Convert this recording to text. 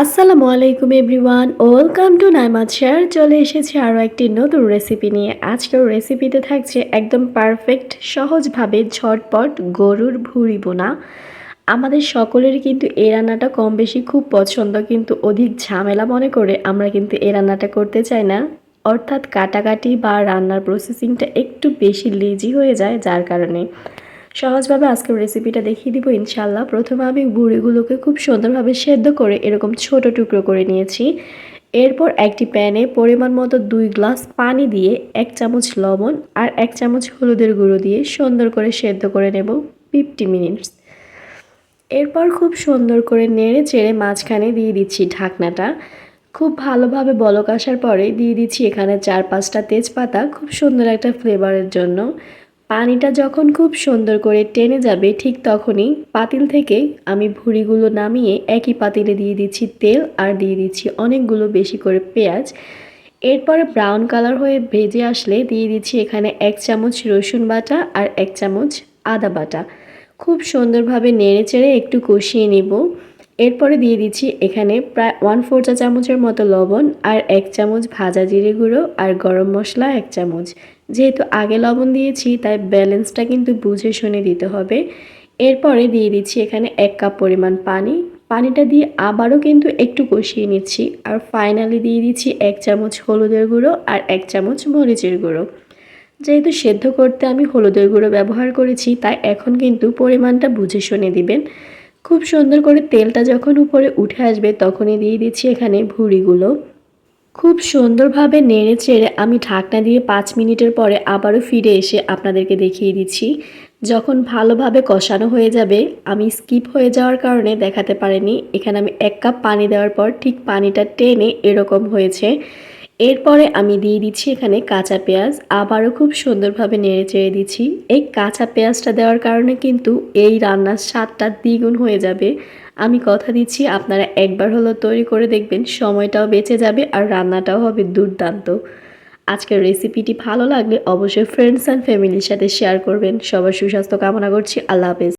আসসালামু আলাইকুম everyone, welcome to নাইমাদ শেয়ার। চলে এসেছি আরও একটি নতুন রেসিপি নিয়ে। আজকের রেসিপিতে থাকছে একদম পারফেক্ট সহজভাবে ঝটপট গরুর ভুঁড়ি বোনা। আমাদের সকলেরই কিন্তু এই রান্নাটা কম বেশি খুব পছন্দ, কিন্তু অধিক ঝামেলা মনে করে আমরা কিন্তু এই রান্নাটা করতে চাই না। অর্থাৎ কাটাকাটি বা রান্নার প্রসেসিংটা একটু বেশি লেজি হয়ে যায়, যার কারণে। সহজভাবে আজকের রেসিপিটা দেখিয়ে দিব ইনশাল্লাহ প্রথমে আমি বুড়িগুলোকে খুব সুন্দরভাবে সেদ্ধ করে এরকম ছোট টুকরো করে নিয়েছি। এরপর একটি প্যানে পরিমাণ মতো দুই গ্লাস পানি দিয়ে এক চামচ লবণ আর এক চামচ হলুদের গুঁড়ো দিয়ে সুন্দর করে সেদ্ধ করে নেব ফিফটি মিনিটস এরপর খুব সুন্দর করে নেড়ে চেড়ে মাঝখানে দিয়ে দিচ্ছি ঢাকনাটা। খুব ভালোভাবে বলক আসার পরে দিয়ে দিচ্ছি এখানে চার পাঁচটা তেজপাতা, খুব সুন্দর একটা ফ্লেভারের জন্য। পানিটা যখন খুব সুন্দর করে টেনে যাবে ঠিক তখনই পাতিল থেকে আমি ভুড়িগুলো নামিয়ে একই পাতিলে দিয়ে দিচ্ছি তেল আর দিয়ে দিচ্ছি অনেকগুলো বেশি করে পেঁয়াজ। এরপরে ব্রাউন কালার হয়ে ভেজে আসলে দিয়ে দিচ্ছি এখানে এক চামচ রসুন বাটা আর এক চামচ আদা বাটা। খুব সুন্দরভাবে নেড়ে চেড়ে একটু কষিয়ে নিব। এরপরে দিয়ে দিচ্ছি এখানে প্রায় ওয়ান ফোর চা চামচের মতো লবণ আর এক চামচ ভাজা জিরে গুঁড়ো আর গরম মশলা এক চামচ। যেহেতু আগে লবণ দিয়েছি, তাই ব্যালেন্সটা কিন্তু বুঝে শুনে দিতে হবে। এরপরে দিয়ে দিচ্ছি এখানে এক কাপ পরিমাণ পানি। পানিটা দিয়ে আবারও কিন্তু একটু কষিয়ে নিচ্ছি আর ফাইনালি দিয়ে দিচ্ছি এক চামচ হলুদের গুঁড়ো আর এক চামচ মরিচের গুঁড়ো। যেহেতু সেদ্ধ করতে আমি হলুদের গুঁড়ো ব্যবহার করেছি, তাই এখন কিন্তু পরিমাণটা বুঝে শুনে দিবেন। খুব সুন্দর করে তেলটা যখন উপরে উঠে আসবে তখনই দিয়ে দিচ্ছি এখানে ভুড়িগুলো। খুব সুন্দরভাবে নেড়ে চেড়ে আমি ঢাকনা দিয়ে পাঁচ মিনিটের পরে আবারও ফিরে এসে আপনাদেরকে দেখিয়ে দিচ্ছি। যখন ভালোভাবে কষানো হয়ে যাবে, আমি স্কিপ হয়ে যাওয়ার কারণে দেখাতে পারিনি। এখানে আমি এক কাপ পানি দেওয়ার পর ঠিক পানিটা টেনে এরকম হয়েছে। এরপরে আমি দিয়ে দিচ্ছি এখানে কাঁচা পেঁয়াজ। আবারও খুব সুন্দরভাবে নেড়ে চেড়ে দিচ্ছি। এই কাঁচা পেঁয়াজটা দেওয়ার কারণে কিন্তু এই রান্নার স্বাদটা দ্বিগুণ হয়ে যাবে। আমি কথা দিচ্ছি, আপনারা একবার হলো তৈরি করে দেখবেন, সময়টাও বেঁচে যাবে আর রান্নাটাও হবে দুর্দান্ত। আজকের রেসিপিটি ভালো লাগলে অবশ্যই ফ্রেন্ডস অ্যান্ড ফ্যামিলির সাথে শেয়ার করবেন। সবার সুস্বাস্থ্য কামনা করছি, আল্লাহ হাফেজ।